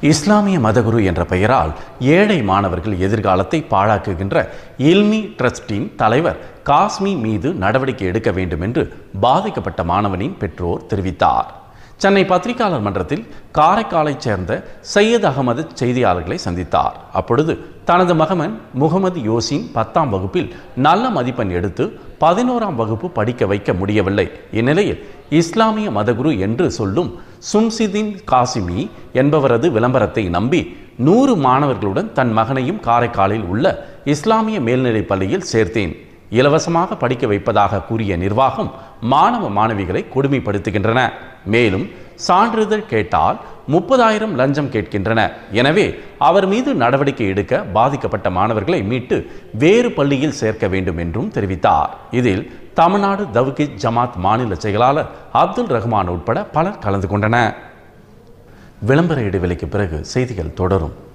இஸ்லாமிய மதகுரு என்ற பெயரால் ஏழை மாணவர்கள் எதிர்காலத்தை பாழாக்குகின்ற இல்மி ட்ரஸ்டின் தலைவர் காஸ்மி மீது நடவடிக்கை எடுக்க வேண்டும் என்று பாதிக்கப்பட்ட மாணவனின் பெற்றோர் தெரிவித்தார். சென்னை பத்திரிகையாளர் மன்றத்தில் காரைக்காலைச் சேர்ந்த சையத் அகமது செய்தியாளர்களை சந்தித்தார். அப்பொழுது தனது மகமன் முகமது யோசின் பத்தாம் வகுப்பில் நல்ல மதிப்பெண் எடுத்து பதினோராம் வகுப்பு படிக்க வைக்க முடியவில்லை. இந்நிலையில் இஸ்லாமிய மதகுரு என்று சொல்லும் சும்சிதின் காசிமி என்பவரது விளம்பரத்தை நம்பி நூறு மாணவர்களுடன் தன் மகனையும் காரைக்காலில் உள்ள இஸ்லாமிய மேல்நிலைப் பள்ளியில் சேர்த்தேன். இலவசமாக படிக்க வைப்பதாக கூறிய நிர்வாகம் மாணவ மாணவிகளை கொடுமைப்படுத்துகின்றன. மேலும் சான்றிதழ் கேட்டால் முப்பதாயிரம் லஞ்சம் கேட்கின்றன. எனவே அவர் மீது நடவடிக்கை எடுக்க பாதிக்கப்பட்ட மாணவர்களை மீட்டு வேறு பள்ளியில் சேர்க்க வேண்டும் என்றும் தெரிவித்தார். இதில் தமிழ்நாடு தவ்கித் ஜமாத் மாநில செயலாளர் அப்துல் ரஹ்மான் உட்பட பலர் கலந்து கொண்டனர். விளம்பர இடைவெளிக்கு பிறகு செய்திகள் தொடரும்.